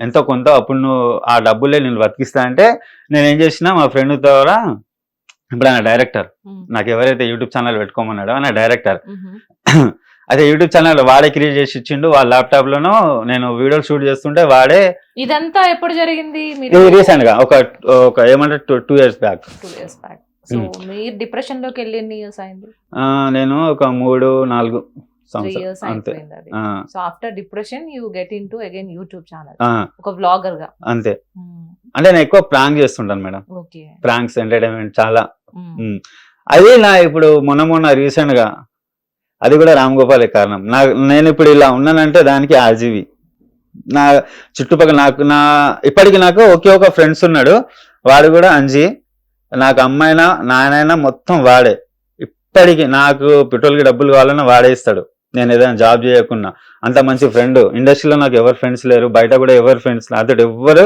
ఎంతో కొంత అప్పుడు నువ్వు ఆ డబ్బులే నేను బతికిస్తా అంటే నేను ఏం చేసిన మా ఫ్రెండ్ ద్వారా ఇప్పుడు ఆయన డైరెక్టర్ నాకు ఎవరైతే యూట్యూబ్ ఛానల్ పెట్టుకోమన్నాడో ఆయన డైరెక్టర్ అయితే యూట్యూబ్ ఛానల్ వాడే క్రియేట్ చేసి ఇచ్చిండు వాళ్ళ ల్యాప్టాప్ లోనూ నేను వీడియోలు షూట్ చేస్తుంటే వాడే ఇదంతా ఎప్పుడు జరిగింది? రీసెంట్గా ఒక ఒక ఏమంటే two two years back two years back so మీరు డిప్రెషన్లోకి వెళ్ళి ఎన్ని ఇయర్స్ అయింది నేను ఒక మూడు నాలుగు త్రీ ఇయర్స్ అయిపోయింది అది. So after depression you get into again YouTube channel. ఒక వ్లాగర్గా అంతే అంటే నేను ఎక్కువ ప్రాంక్ చేస్తుంటాను మేడం. ప్రాంక్స్ ఎంటర్టైన్మెంట్ చాలా. అది నా ఇప్పుడు మొన్న మొన్న రీసెంట్గా అది కూడా రామ్ గోపాలే కారణం. నా నేను ఇప్పుడు ఇలా ఉన్నానంటే దానికి ఆర్జీవి. నా చుట్టుపక్కల నాకు నా ఇప్పటికి నాకు ఒకే ఒక ఫ్రెండ్స్ ఉన్నాడు. వాడు కూడా అంజీ. నాకు అమ్మాయినా నాయనైనా మొత్తం వాడే. ఇప్పటికి నాకు పెట్రోల్కి డబ్బులు కావాలన్నా వాడే ఇస్తాడు. నేను ఏదైనా జాబ్ చేయకున్నా. అంత మంచి ఫ్రెండ్ ఇండస్ట్రీలో నాకు ఎవరు ఫ్రెండ్స్ లేరు. బయట కూడా ఎవరు ఫ్రెండ్స్ అతడు ఎవ్వరు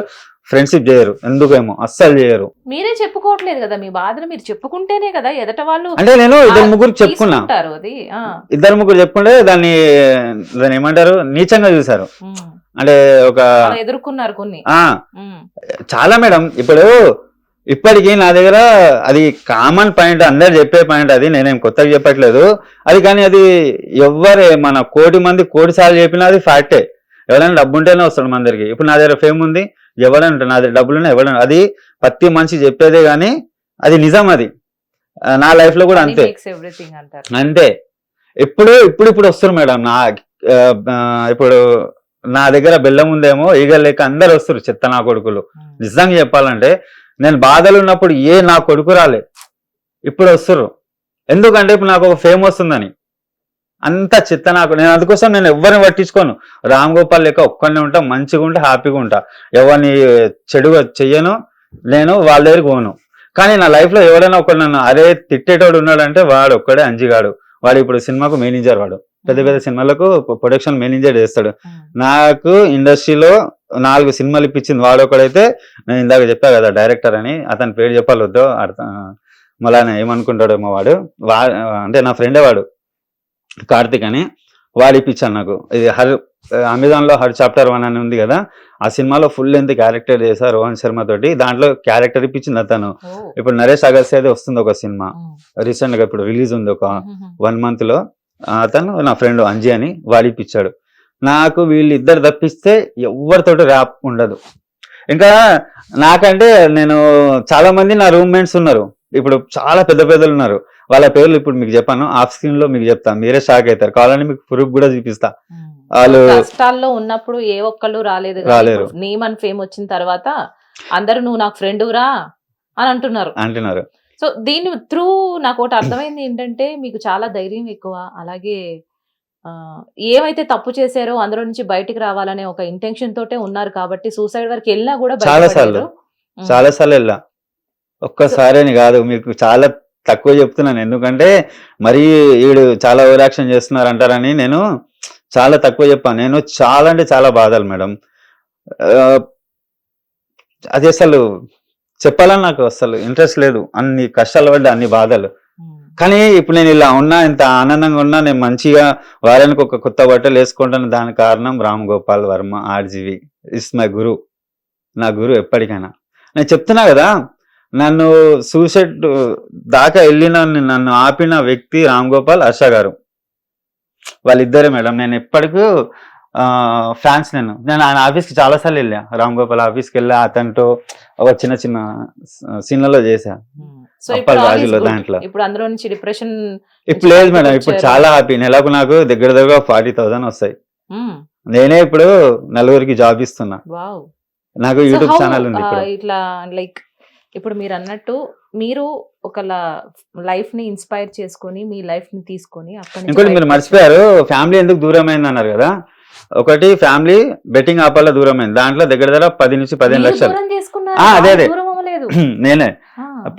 ఫ్రెండ్షిప్ చేయరు. ఎందుకేమో? అస్సలు చేయరు. మీరే చెప్పుకోవట్లేదు కదా మీ బాధను. మీరు చెప్పుకుంటేనే కదా ఎదట వాళ్ళు అంటే నేను ఇద్దరు ముగ్గురు చెప్పుకున్నా. ఇద్దరు ముగ్గురు చెప్పుకుంటే దాన్ని దాన్ని ఏమంటారు? నీచంగా చూసారు. అంటే ఒక ఎదుర్కొన్నారు కొన్ని. చాలా మేడం. ఇప్పుడు ఇప్పటికీ నా దగ్గర అది కామన్ పాయింట్ అందరు చెప్పే పాయింట్ అది నేనేం కొత్తగా చెప్పట్లేదు. అది కానీ అది ఎవ్వరే మన కోటి మంది కోటి సార్లు చెప్పినా అది ఫ్యాక్టే ఎవరైనా డబ్బు ఉంటేనే వస్తాడు మన దగ్గరికి. ఇప్పుడు నా దగ్గర ఫేమ్ ఉంది ఎవడంట నా దగ్గర డబ్బులు ఉన్నాయి ఎవడన్నా అది ప్రతి మనిషి చెప్పేదే కానీ అది నిజం అది. నా లైఫ్లో కూడా అంతే. అంతే. ఇప్పుడు ఇప్పుడు ఇప్పుడు వస్తారు మేడం. నా ఇప్పుడు నా దగ్గర బెల్లం ఉందేమో ఈగ లేక అందరు వస్తారు చెత్త నా కొడుకులు. నిజంగా చెప్పాలంటే నేను బాధలు ఉన్నప్పుడు ఏ నా కొడుకు రాలే. ఇప్పుడు వస్తారు ఎందుకంటే ఇప్పుడు నాకు ఒక ఫేమ్ వస్తుందని. అంత చిత్త నాకు. నేను అందుకోసం నేను ఎవరిని పట్టించుకోను. రామ్ గోపాల్ లెక్క ఒక్కడినే ఉంటా మంచిగా ఉంటా హ్యాపీగా ఉంటా. ఎవరిని చెడుగా చెయ్యను నేను వాళ్ళ దగ్గరికి పోను. కానీ నా లైఫ్లో ఎవడైనా ఒకడు నన్ను అరే తిట్టేటోడు ఉన్నాడంటే వాడు ఒక్కడే అంజిగాడు. వాడు ఇప్పుడు సినిమాకు మేనేజర్ వాడు. పెద్ద పెద్ద సినిమాలకు ప్రొడక్షన్ మేనేజర్ చేస్తాడు. నాకు ఇండస్ట్రీలో నాలుగు సినిమాలు ఇప్పించింది వాడు ఒకడైతే నేను ఇందాక చెప్పా కదా డైరెక్టర్ అని అతని పేరు చెప్పాలి వద్దు అర్థం మళ్ళీ ఏమనుకుంటాడేమో వాడు వా అంటే నా ఫ్రెండే వాడు కార్తిక్ అని వాడు ఇప్పించాను నాకు. ఇది హర్ అమెజాన్లో హర్ చాప్టర్ వన్ అని ఉంది కదా ఆ సినిమాలో ఫుల్ లెంత్ క్యారెక్టర్ చేశారు రోహన్ శర్మ తోటి దాంట్లో క్యారెక్టర్ ఇప్పించింది అతను. ఇప్పుడు నరేష్ అగస్త్యాది వస్తుంది ఒక సినిమా ఉమ్, రీసెంట్గా ఇప్పుడు రిలీజ్ ఉంది ఒక వన్ మంత్లో. ఆ, అతను నా ఫ్రెండ్ అంజీ అని వాడిపిచ్చాడు నాకు వీళ్ళు ఇద్దరు తప్పిస్తే ఎవరితోటి ర్యాప్ ఉండదు. ఇంకా నాకంటే నేను చాలా మంది నా రూమ్మేట్స్ ఉన్నారు. ఇప్పుడు చాలా పెద్ద పెద్దలు ఉన్నారు. వాళ్ళ పేర్లు ఇప్పుడు మీకు చెప్పాను. ఆఫ్ స్క్రీన్లో మీకు చెప్తాను మీరే షాక్ అవుతారు. కావాలని మీకు ప్రూఫ్ కూడా చూపిస్తా. వాళ్ళు కష్టాల్లో ఉన్నప్పుడు ఏ ఒక్కళ్ళు రాలేదు రాలేరు. ఇప్పుడు. నేమ్ అని ఫేమ్ వచ్చిన తర్వాత అందరూ నువ్వు నాకు ఫ్రెండ్ రా అని అంటున్నారు. అంటున్నారు. సో దీని త్రూ నాకు ఒకటి అర్థమైంది ఏంటంటే మీకు చాలా ధైర్యం ఎక్కువ. అలాగే ఏమైతే తప్పు చేశారో అందులో నుంచి బయటికి రావాలనే ఒక ఇంటెన్షన్ తోటే ఉన్నారు కాబట్టి సూసైడ్ వరకు వెళ్ళినా కూడా చాలా. సార్లు. చాలా సార్లు వెళ్ళా ఒక్కసారి అని కాదు మీకు చాలా తక్కువ చెప్తున్నాను ఎందుకంటే మరీ వీడు చాలా ఓవర్ యాక్షన్ చేస్తున్నారు అంటారని నేను చాలా తక్కువ చెప్పాను నేను చాలా అంటే చాలా బాధలు మేడం అది అసలు చెప్పాలని నాకు అసలు ఇంట్రెస్ట్ లేదు అన్ని కష్టాలు పడ్డా అన్ని బాధలు. కానీ ఇప్పుడు నేను ఇలా ఉన్నా ఇంత ఆనందంగా ఉన్నా నేను మంచిగా వారానికి ఒక కొత్త బట్టలు వేసుకుంటాను. దాని కారణం Ram Gopal Varma R G V. Is my guru నా గురు ఎప్పటికైనా. నేను చెప్తున్నా కదా నన్ను సూసైడ్ దాకా వెళ్ళిన నన్ను ఆపిన వ్యక్తి రామ్ గోపాల్ హర్ష గారు. వాళ్ళిద్దరే మేడం. నేను ఎప్పటికీ ఫ్యాన్స్ నేను. నేను ఆయన ఆఫీస్కి చాలాసార్లు వెళ్ళా. రామ్ గోపాల్ ఆఫీస్కి వెళ్ళా. అతనితో ఒక చిన్న చిన్న సీన్లలో చేశా. Hmm. సో ఇప్పుడు. దాంట్లో. ఇప్పుడు అందులో నుంచి డిప్రెషన్ ఇప్పుడు లేదు మేడం ఇప్పుడు. చాలా హ్యాపీ నెలకు నాకు దగ్గర దగ్గర ఫార్టీ థౌసండ్ వస్తాయి. నేనే ఇప్పుడు నలుగురికి జాబ్ ఇస్తున్నా. నాకు యూట్యూబ్ ఛానల్ ఉంది ఇట్లా లైక్ ఇప్పుడు మీరు అన్నట్టు మీరు ఒక లైఫ్ని ఇన్స్పైర్ చేసుకొని మీ లైఫ్ని తీసుకొని ఇంకోటి మీరు మర్చిపోయారు ఫ్యామిలీ ఎందుకు దూరం అయింది అన్నారు కదా? ఒకటి ఫ్యామిలీ బెట్టింగ్ ఆపాల దూరం అయింది దాంట్లో దగ్గర దగ్గర పది నుంచి పదిహేను లక్షలు. అదే, అదే. నేనే.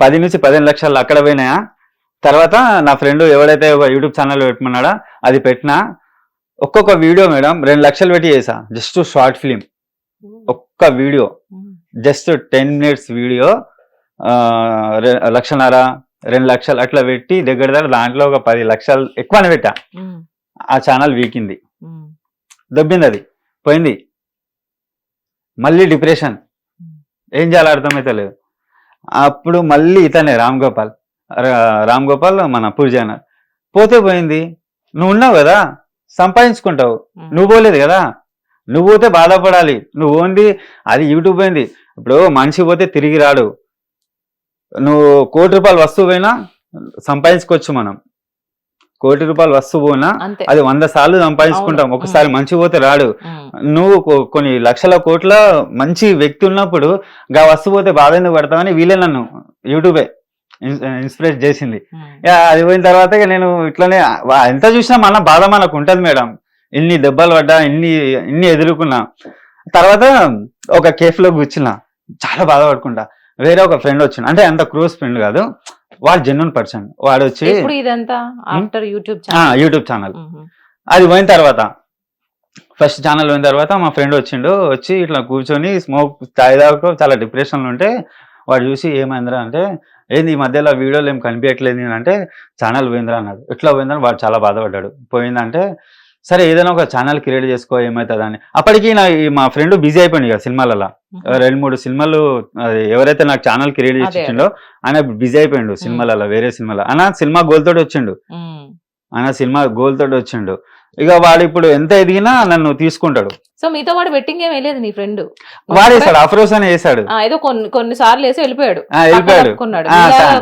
పది నుంచి పదిహేను లక్షలు అక్కడ పోయినాయా తర్వాత నా ఫ్రెండ్ ఎవడైతే ఒక యూట్యూబ్ ఛానల్ పెట్టమన్నాడా అది పెట్టినా ఒక్కొక్క వీడియో మేడం రెండు లక్షలు పెట్టి చేసా జస్ట్ షార్ట్ ఫిలిం. ఒక్క video. Just ten minutes video లక్షన్నర రెండు లక్షలు అట్లా పెట్టి దగ్గర దగ్గర దాంట్లో ఒక పది లక్షలు ఎక్కువనే పెట్టా. ఆ ఛానల్ వీకింది. దొబ్బింది అది. పోయింది. మళ్ళీ డిప్రెషన్. ఏం చేయాలో అర్థమైతే లేదు అప్పుడు మళ్ళీ ఇతనే రామ్ గోపాల్. రామ్ గోపాల్ మన పూజాన పోతే పోయింది. నువ్వు ఉన్నావు కదా సంపాదించుకుంటావు. నువ్వు పోలేదు కదా. నువ్వు పోతే బాధపడాలి. నువ్వు ఓన్లీ అది యూట్యూబ్ పోయింది. ఇప్పుడు మనిషి పోతే తిరిగి రాడు. నువ్వు కోటి రూపాయల వస్తువు పోయినా సంపాదించుకోవచ్చు మనం. కోటి రూపాయల వస్తువు అంతే. అది వంద సార్లు సంపాదించుకుంటాం. ఒకసారి మంచి పోతే రాడు. నువ్వు కొన్ని లక్షల కోట్ల మంచి వ్యక్తి ఉన్నప్పుడు గా వస్తువు పోతే బాధ ఎందుకు పడతామని వీలే నన్ను యూట్యూబే ఇన్స్పిరేట్ చేసింది. అది పోయిన తర్వాత నేను ఇట్లనే ఎంత చూసినా మన బాధ మనకు ఉంటది మేడం. ఇన్ని దెబ్బలు పడ్డా ఇన్ని ఇన్ని ఎదుర్కొన్నా. తర్వాత ఒక కేఫ్లో కూర్చున్నా. చాలా బాధపడుకుంటా. వేరే ఒక ఫ్రెండ్ వచ్చిండు. అంటే అంత క్లోజ్ ఫ్రెండ్ కాదు. వాడు జెన్యున్ పర్సన్ వాడు వచ్చి ఎప్పుడు ఇదంతా? After YouTube channel YouTube channel um. అది పోయిన తర్వాత ఫస్ట్ ఛానల్ పోయిన తర్వాత మా ఫ్రెండ్ వచ్చిండు వచ్చి ఇట్లా కూర్చొని స్మోక్ తాగి దాకా చాలా డిప్రెషన్లో ఉంటే వాడు చూసి ఏమైందిరా అంటే ఏంది ఈ మధ్యలో వీడియోలు ఏం కనిపించట్లేదు అంటే ఛానల్ పోయిందిరా అన్నాడు. ఎట్లా పోయిందని వాడు చాలా బాధపడ్డాడు. పోయిందంటే సరే ఏదైనా ఒక ఛానల్ క్రియేట్ చేసుకో ఏమవుతుంది అని అప్పటికి నా ఈ మా ఫ్రెండ్ బిజీ అయిపోయింది ఇక సినిమాలలో. రెండు మూడు సినిమాలు ఎవరైతే నాకు ఛానల్ క్రియేట్ చేసి. ఇచ్చిండో ఆయన బిజీ అయిపోయిండు సినిమాలలో వేరే సినిమాలో. ఆయన సినిమా గోల్ తోటి వచ్చిండు. ఆయన సినిమా గోల్ తోటి వచ్చిండు. ఇక వాడు ఇప్పుడు ఎంత ఎదిగినా నన్ను తీసుకుంటాడు. సో మీతో వాడు బెట్టింగ్ ఏం వేయలేదు నీ ఫ్రెండ్ వాడు వేసాడు అఫ్రోస్ అని వేసాడు ఏదో కొన్ని కొన్ని సార్లు వేసి వెళ్ళిపోయాడు. వెళ్ళిపోయాడు.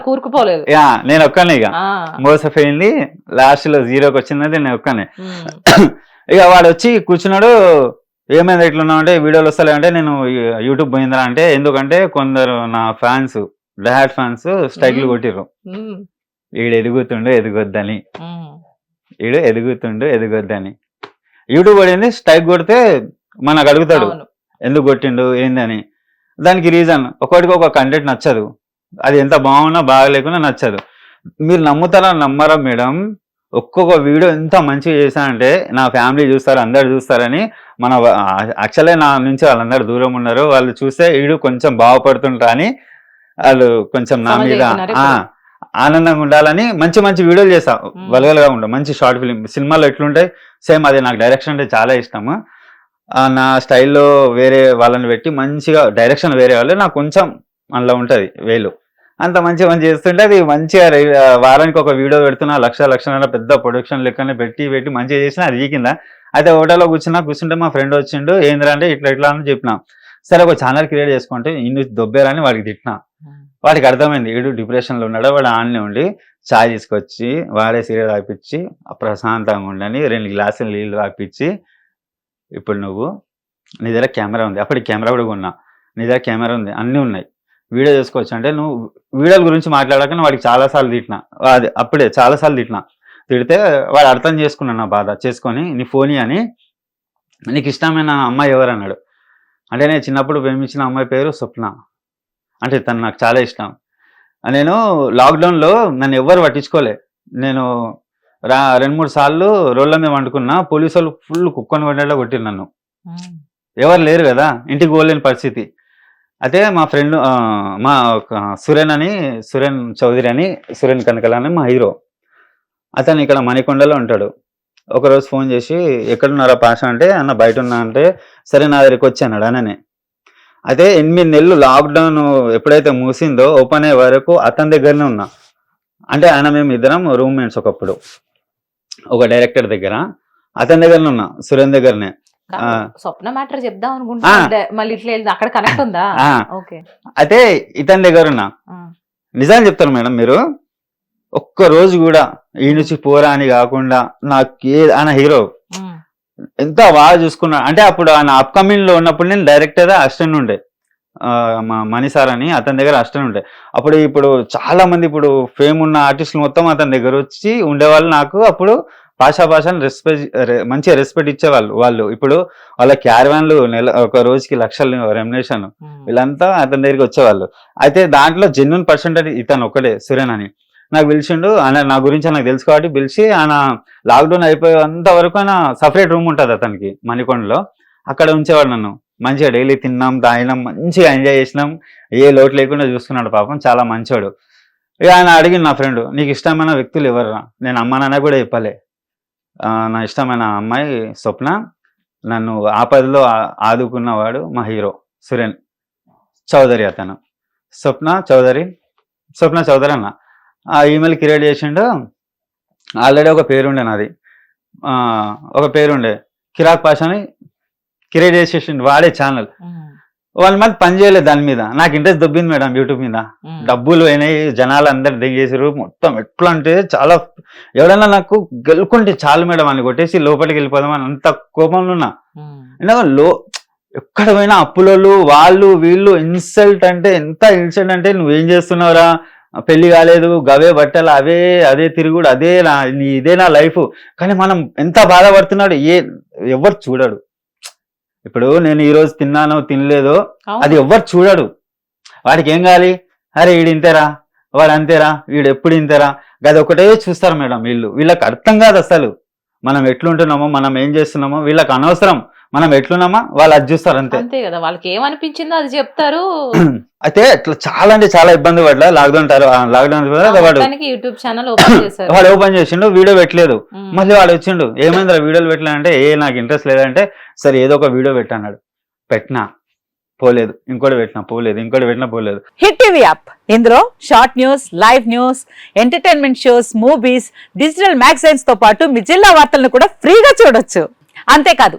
కూరుకుపోలేదు. నేను ఒక్కనే ఇక. మోసపోయింది లాస్ట్లో జీరోకి వచ్చింది నేను ఒక్కనే. ఇక వాడు వచ్చి కూర్చున్నాడు ఏమైంది ఎట్లున్నావు అంటే వీడియోలు వస్తలే అంటే నేను యూట్యూబ్ పోయిందా అంటే ఎందుకంటే కొందరు నా ఫ్యాన్స్ డహాట్ ఫ్యాన్స్ స్ట్రైక్లు. కొట్టిర్రు. వీడు ఎదుగుతుండు ఎదుగొద్దని. వీడు ఎదుగుతుండు ఎదుగొద్దని యూట్యూబ్ పడింది స్ట్రైక్ కొడితే మనకు అడుగుతాడు అవును. ఎందుకు కొట్టిండు ఏందని దానికి రీజన్ ఒకటికి ఒక కంటెంట్ నచ్చదు. అది ఎంత బాగున్నా బాగలేకున్నా నచ్చదు. మీరు నమ్ముతారా నమ్మరా మేడం? ఒక్కొక్క వీడియో ఎంత మంచిగా చేశానంటే నా ఫ్యామిలీ చూస్తారు అందరు చూస్తారని మన యాక్చువల్లీ నా నుంచి వాళ్ళందరూ దూరం ఉన్నారు. వాళ్ళు చూస్తే వీడు కొంచెం బాగుపడుతుంటారు అని వాళ్ళు కొంచెం నా మీద ఆనందంగా ఉండాలని మంచి మంచి వీడియోలు చేస్తా. మ్మ్. వలగలుగా ఉంటాం. మంచి షార్ట్ ఫిలిం. సినిమాలు ఎట్లుంటాయి? సేమ్ అది నాకు డైరెక్షన్ అంటే చాలా ఇష్టము. నా స్టైల్లో వేరే వాళ్ళని పెట్టి మంచిగా డైరెక్షన్ వేరే వాళ్ళు నాకు కొంచెం అందులో ఉంటుంది వేలు. అంత మంచిగా మంచి చేస్తుంటే అది మంచిగా వారానికి ఒక వీడియో పెడుతున్నా లక్ష లక్షన్నర పెద్ద ప్రొడక్షన్ లెక్కనే పెట్టి పెట్టి మంచిగా చేసిన అది వీకిందా. అయితే హోటల్లో కూర్చున్నా కూర్చుంటే మా ఫ్రెండ్ వచ్చిండు ఏంద్రా అంటే ఇట్లా ఇట్లా అని చెప్పిన. సరే ఒక ఛానల్ క్రియేట్ చేసుకుంటే ఇన్ని దొబ్బేరని వాడికి తిట్టిన. వాడికి అర్థమైంది. వీడు డిప్రెషన్లో ఉన్నాడు వాడు ఆన్నే ఉండి చాయ్ తీసుకొచ్చి వాడే సీరియల్ ఆపించి ప్రశాంతంగా ఉండని రెండు గ్లాసులు నీళ్ళు ఆపించి ఇప్పుడు నువ్వు నీ దగ్గర కెమెరా ఉంది. అప్పటికి కెమెరా కూడా ఉన్నా నీ దగ్గర కెమెరా ఉంది. అన్నీ ఉన్నాయి. వీడియో చేసుకోవచ్చు అంటే నువ్వు వీడియోల గురించి మాట్లాడక వాడికి చాలాసార్లు తిట్టిన. అది అప్పుడే చాలాసార్లు తిట్టినా. తిడితే వాడు అర్థం చేసుకున్నాను నా బాధ. చేసుకొని నీ ఫోన్ అని నీకు ఇష్టమైన అమ్మాయి ఎవరు? అన్నాడు. అంటే నేను చిన్నప్పుడు ప్రేమించిన అమ్మాయి పేరు స్వప్న. అంటే తను నాకు చాలా ఇష్టం. నేను లాక్డౌన్లో నన్ను ఎవ్వరు పట్టించుకోలే. నేను రా రెండు మూడు సార్లు రోడ్ల మీద వండుకున్నా పోలీసు వాళ్ళు ఫుల్ కుక్కని కొట్టేలా కొట్టిరు నన్ను. ఎవరు లేరు కదా ఇంటికి పోలేని పరిస్థితి. అయితే మా ఫ్రెండ్ మా ఒక సురేన్ అని సురేన్ చౌదరి అని సురేన్ కనకల అని మా హీరో. అతను ఇక్కడ మణికొండలో ఉంటాడు. ఒకరోజు ఫోన్ చేసి ఎక్కడున్నారా పాష? అంటే అన్న బయట ఉన్నా అంటే సరే నా దగ్గరికి వచ్చి అన్నాడు అననే అయితే ఎనిమిది నెలలు లాక్డౌన్ ఎప్పుడైతే మూసిందో ఓపెన్ అయ్యే వరకు అతని దగ్గరనే ఉన్నా. అంటే ఆయన మేము ఇద్దరం రూమ్మేట్స్ ఒకప్పుడు. ఒక డైరెక్టర్ దగ్గర. అతని దగ్గరనే ఉన్నా సురేన్ దగ్గరనే. స్వప్న మ్యాటర్ చెప్దాం అనుకుంటా ఆ. డ- మళ్ళీ ఇట్లా అక్కడ కనెక్ట్ ఉందా? ఓకే. అయితే ఇతని దగ్గర ఉన్నా. నిజాలు చెప్తారు మేడం మీరు. ఒక్క రోజు కూడా ఈ నుంచి పోరా అని కాకుండా నాకు ఏ ఆయన హీరో. ఎంత బాగా చూసుకున్నా అంటే అప్పుడు ఆయన అప్కమింగ్లో ఉన్నప్పుడు నేను డైరెక్టర్ అసిస్టెంట్ ఉండే. మా మణి సార్ అని అతని దగ్గర అసిస్టెంట్ ఉండే. అప్పుడు ఇప్పుడు చాలా మంది ఇప్పుడు ఫేమ్ ఉన్న ఆర్టిస్టులు మొత్తం అతని దగ్గర వచ్చి ఉండేవాళ్ళు నాకు. అప్పుడు భాషా భాషను రెస్పెక్ట్ మంచిగా రెస్పెక్ట్ ఇచ్చేవాళ్ళు వాళ్ళు. ఇప్పుడు వాళ్ళ క్యారవాన్లు నెల ఒక రోజుకి లక్షలు రెమ్యునేషన్. వీళ్ళంతా అతని దగ్గరికి వచ్చేవాళ్ళు. అయితే దాంట్లో జెన్యున్ పర్సెంటేజ్ ఇతను ఒకటే సురేన్ అని నాకు పిలిచిండు ఆయన నా గురించి నాకు తెలుసు కాబట్టి పిలిచి ఆయన లాక్డౌన్ అయిపోయేంత వరకు ఆయన సపరేట్ రూమ్ ఉంటుంది అతనికి మణికొండలో. అక్కడ ఉంచేవాడు నన్ను. మంచిగా డైలీ తిన్నాం తాగినాం మంచిగా ఎంజాయ్ చేసినాం. ఏ లోటు లేకుండా చూసుకున్నాడు పాపం చాలా మంచోడు. ఇక ఆయన అడిగింది నా ఫ్రెండ్ నీకు ఇష్టమైన వ్యక్తులు ఎవరురా? నేను అమ్మ నాన్న కూడా చెప్పలే. నా ఇష్టమైన అమ్మాయి స్వప్న నన్ను ఆపదలో ఆదుకున్నవాడు మా హీరో సురేన్ చౌదరి అతను. స్వప్న చౌదరి? స్వప్న చౌదరి అన్న? ఆ ఈమెయిల్ క్రియేట్ చేసిండు. ఆల్రెడీ ఒక పేరుండే నాది. ఆ, ఒక పేరుండే. కిరాక్ పాష అని క్రియేట్ చేసేసిండు వాడే ఛానల్ వన్ మంత్ పని చేయలేదు దాని మీద. నాకు ఇంట్రెస్ట్ దొబ్బింది మేడం యూట్యూబ్ మీద. డబ్బులు పోయినాయి జనాలు అందరు దిగేసారు మొత్తం ఎట్లా అంటే చాలా ఎవడైనా నాకు గెలుకుంటే చాలు మేడం అని కొట్టేసి లోపలికి వెళ్ళిపోదాం అని అంత కోపంలో ఉన్నా. ఎందుకంటే లో ఎక్కడ పోయినా అప్పులోళ్ళు వాళ్ళు వీళ్ళు ఇన్సల్ట్ అంటే ఎంత ఇన్సల్ట్ అంటే నువ్వేం చేస్తున్నావురా? పెళ్ళి కాలేదు గవే బట్టలు అవే అదే తిరుగుడు అదే నా నీ ఇదే నా లైఫ్ కానీ మనం ఎంత బాధపడుతున్నాడు ఏ ఎవరు చూడడు. ఇప్పుడు నేను ఈ రోజు తిన్నానో తినలేదో. అది ఎవ్వరు చూడడు. వాడికి ఏం కావాలి? అరే వీడు ఇంతేరా వాడు అంతేరా వీడు ఎప్పుడు ఇంతేరా? అది ఒకటే చూస్తారు మేడం వీళ్ళు. వీళ్ళకి అర్థం కాదు అసలు. మనం ఎట్లుంటున్నామో మనం ఏం చేస్తున్నామో వీళ్ళకి అనవసరం. మనం ఎట్లున్నామా వాళ్ళు అది చూస్తారు అంతే. అంతే కదా వాళ్ళకి ఏమనిపించిందో అది చెప్తారు. అయితే ఇట్లా చాలా అంటే చాలా ఇబ్బంది పడ్డా లాక్డౌన్ లాక్డౌన్ వాడు యూట్యూబ్ ఛానల్ ఓపెన్ చేశారు. వాడు ఓపెన్ చేసిండు వీడియో పెట్టలేదు. మళ్ళీ వాడు వచ్చిండు ఏమైందిరా వీడియోలు పెట్టలేదంటే ఏ నాకు ఇంట్రెస్ట్ లేదంటే సరే ఏదో ఒక వీడియో పెట్టన్నాడు పెట్టినా పోలేదు ఇంకోటి పెట్టినా పోలేదు ఇంకోటి పెట్టినా పోలేదు. హిట్ టీవీ యాప్ ఇందులో short news live news entertainment shows movies digital మ్యాగజైన్స్తో పాటు మీ జిల్లా వార్తలను కూడా ఫ్రీగా చూడొచ్చు. అంతేకాదు